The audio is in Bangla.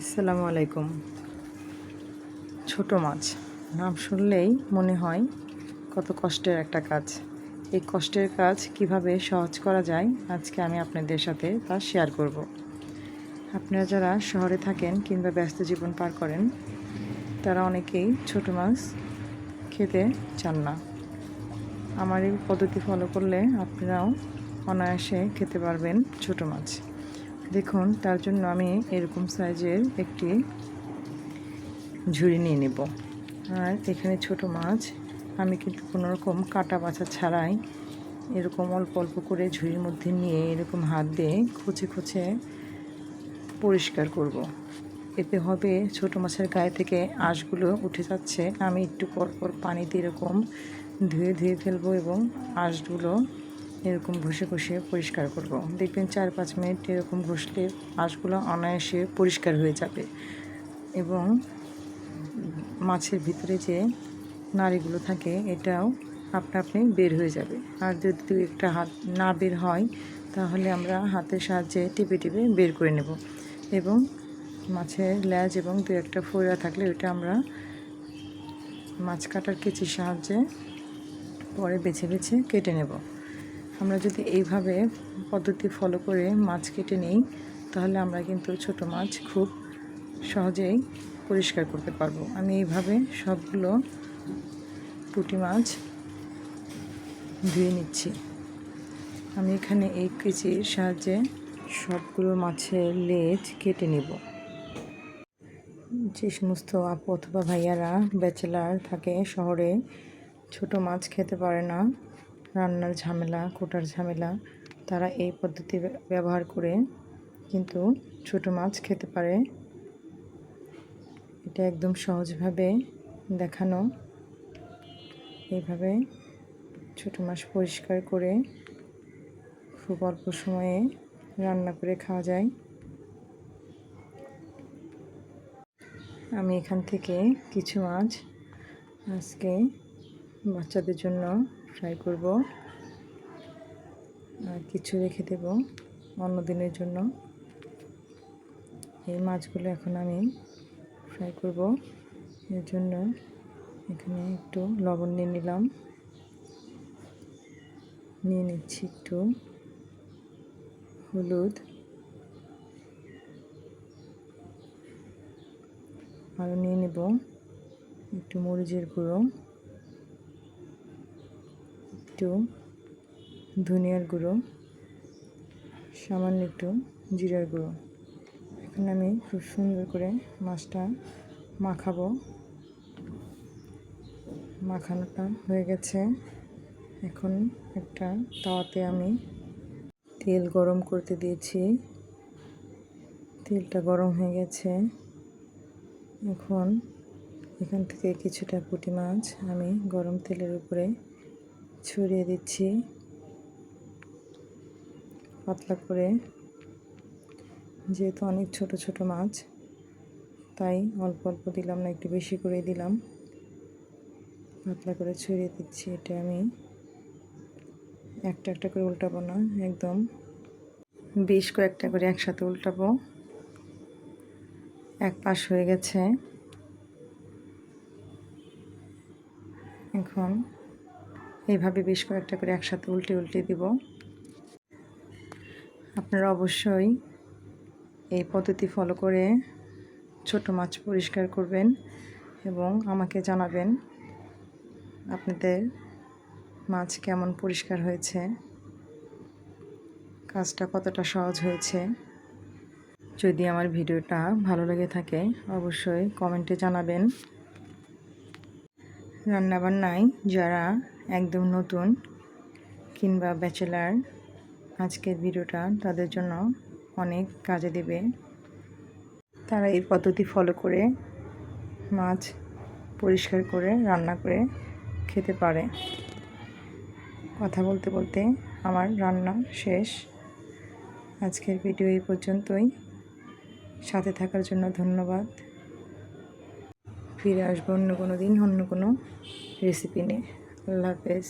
আসসালামু আলাইকুম। ছোট মাছ। নাম শুনলেই মনে হয় কত কষ্টের একটা কাজ। এই কষ্টের কাজ কীভাবে সহজ করা যায় আজকে আমি আপনাদের সাথে তা শেয়ার করব। আপনারা যারা শহরে থাকেন কিংবা ব্যস্ত জীবন পার করেন, তারা অনেকেই ছোট মাছ খেতে চান না। আমার এই পদ্ধতি ফলো করলে আপনারাও অনায়াসে খেতে পারবেন ছোট মাছ। দেখুন, তার জন্য আমি এরকম সাইজের একটি ঝুড়ি নিয়ে নেব আর এখানে ছোট মাছ, আমি কিন্তু কোনো রকম কাটা বাছা ছাড়াই এরকম অল্প অল্প করে ঝুড়ির মধ্যে নিয়ে এরকম হাত দিয়ে খুঁচে খুঁচে পরিষ্কার করব। এতে হবে ছোট মাছের গায়ে থেকে আঁশগুলো উঠে যাচ্ছে আমি একটু পর পর পানিতে এরকম ধুয়ে ধুয়ে ফেলব এবং আঁশগুলো এরকম ঘষে ঘষে পরিষ্কার করব। দেখবেন চার পাঁচ মিনিট এরকম ঘষলে আঁশগুলো অনায়াসে পরিষ্কার হয়ে যাবে। এবং মাছের ভিতরে যে নাড়িগুলো থাকে, এটাও আপনা আপনি বের হয়ে যাবে। আর যদি দু একটা হাত না বের হয়, তাহলে আমরা হাতের সাহায্যে টিপে টিপে বের করে নেব। এবং মাছের ল্যাজ এবং দু একটা ফোড়া থাকলে ওইটা আমরা মাছ কাটার কেচির সাহায্যে পরে বেছে বেছে কেটে নেব। আমরা যদি এইভাবে পদ্ধতি ফলো করে মাছ কেটে নিই, তাহলে আমরা কিন্তু ছোট মাছ খুব সহজেই পরিষ্কার করতে পারব। আমি এইভাবে সবগুলো পুঁটি মাছ ধুয়ে নিচ্ছি। আমি এখানে এই কেজির সাহায্যে সবগুলো মাছের লেজ কেটে নেব। যে সমস্ত আপু অথবা ভাইয়ারা ব্যাচেলার থাকে, শহরে ছোট মাছ খেতে পারে না। রান্নার ঝামেলা কোটার ঝামেলা, তারা এই পদ্ধতি ব্যবহার করে কিন্তু ছোট মাছ খেতে পারে। এটা একদম সহজভাবে দেখানো। এইভাবে ছোট মাছ পরিষ্কার করে খুব অল্প সময়ে রান্না করে খাওয়া যায়। আমি এখান থেকে কিছু মাছ আজকে বাচ্চাদের জন্য ফ্রাই করব। আর কিছু রেখে দেব অন্য দিনের জন্য। এই মাছগুলো এখন আমি ফ্রাই করব। এর জন্য এখানে একটু লবণ নিয়ে নিলাম। নিয়ে নিচ্ছি একটু হলুদ। আরও নিয়ে নেব একটু মরিচের গুঁড়ো। একটু ধনিয়ার গুঁড়ো, সামান্য একটু জিরার গুঁড়ো। এখন আমি খুব সুন্দর করে মাছটা মাখাবো। মাখানোটা হয়ে গেছে। এখন একটা তাওয়াতে আমি তেল গরম করতে দিয়েছি। তেলটা গরম হয়ে গেছে। এখন এখান থেকে কিছুটা পুঁটি মাছ আমি গরম তেলের উপরে ছড়িয়ে দিচ্ছি। পাতলা করে। যেহেতু অনেক ছোট ছোট মাছ, তাই অল্প অল্প দিলাম না, একটু বেশি করে দিলাম। পাতলা করে ছড়িয়ে দিচ্ছি এটা আমি। একটা একটা করে উল্টাবো না, একদম। বেশ কয়েকটা করে একসাথে উল্টাবো। এক পাশ হয়ে গেছে। এখন এইভাবে বেশ কয়েকটা করে একসাথে উল্টে উল্টে দিব। আপনারা অবশ্যই এই পদ্ধতি ফলো করে ছোট মাছ পরিষ্কার করবেন এবং আমাকে জানাবেন আপনাদের মাছ কেমন পরিষ্কার হয়েছে, কাজটা কতটা সহজ হয়েছে। যদি আমার ভিডিওটা ভালো লেগে থাকে, অবশ্যই কমেন্টে জানাবেন। রান্নাবান্নায় যারা একদম নতুন কিংবা ব্যাচেলার, আজকের ভিডিওটা তাদের জন্য অনেক কাজে দেবে। তারা এই পদ্ধতি ফলো করে মাছ পরিষ্কার করে, রান্না করে খেতে পারে। কথা বলতে বলতে আমার রান্না শেষ। আজকের ভিডিও এই পর্যন্তই। সাথে থাকার জন্য ধন্যবাদ। ফিরে আসব অন্য কোনো দিন অন্য কোনো রেসিপি নিয়ে। আল্লাহ হাফেজ।